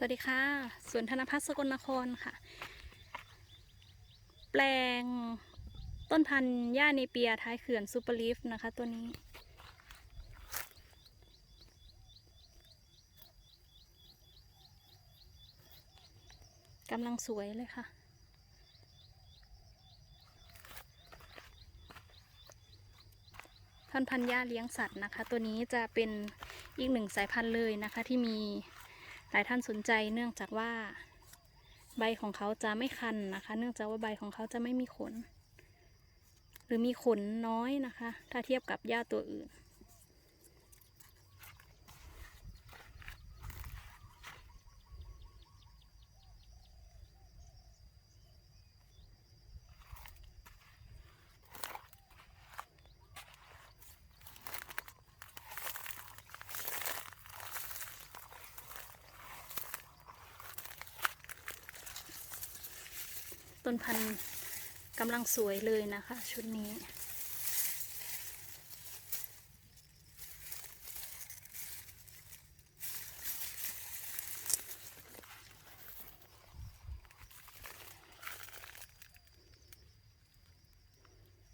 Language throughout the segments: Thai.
สวัสดีค่ะ สวนธนพัฒน์สกลนครค่ะ แปลงต้นพันธุ์หญ้าเนเปียท้ายเขื่อนซูเปอร์ลีฟนะคะตัวนี้ กำลังสวยเลยค่ะ ท่อนพันธุ์หญ้าเลี้ยงสัตว์นะคะ ตัวนี้จะเป็นอีกหนึ่งสายพันธุ์เลยนะคะที่มี หลายท่านสนใจเนื่องจากว่าใบของเขาจะไม่คันนะคะ เนื่องจากว่าใบของเขาจะไม่มีขน หรือมีขนน้อยนะคะ ถ้าเทียบกับหญ้าตัวอื่น ต้นพันธุ์กำลังสวยเลยนะคะ ชุดนี้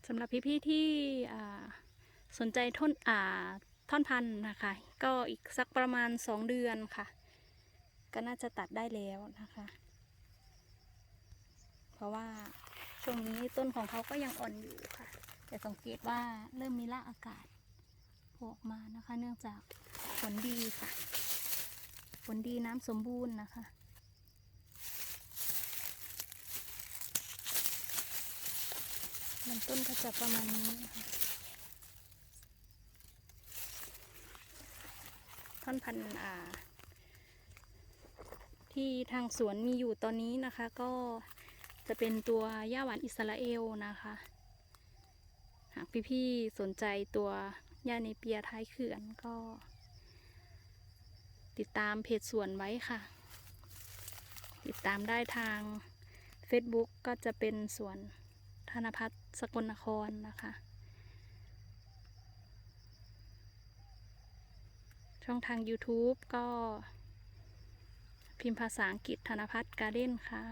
สำหรับพี่ๆที่สนใจท่อนอ่าท่อนพันธุ์นะคะ ก็อีกสักประมาณสองเดือนค่ะ ก็น่าจะตัดได้แล้วนะคะ ราะว่าช่วงนี้ต้นของเขาก็ยังอ่อนอยู่ค่ะ แต่สังเกตว่าเริ่มมีรากอากาศโผล่ออกมานะคะ เนื่องจากฝนดีค่ะฝนดีน้ำสมบูรณ์นะคะลำต้นก็จะประมาณนี้นะคะท่อนพันธุ์อ่า ที่ทางสวนมีอยู่ตอนนี้นะคะ ก็ จะเป็นตัวย่าหวานอิสราเอลนะคะ หากพี่ๆสนใจตัวย่าเนเปียท้ายเขื่อนก็ ติดตามเพจสวนไว้ค่ะ ติดตามได้ทาง Facebook ก็จะเป็นสวนธนพัฒน์สกลนครนะคะ ช่องทาง YouTube ก็พิมพ์ภาษาอังกฤษธนพัฒน์การ์เด้นค่ะ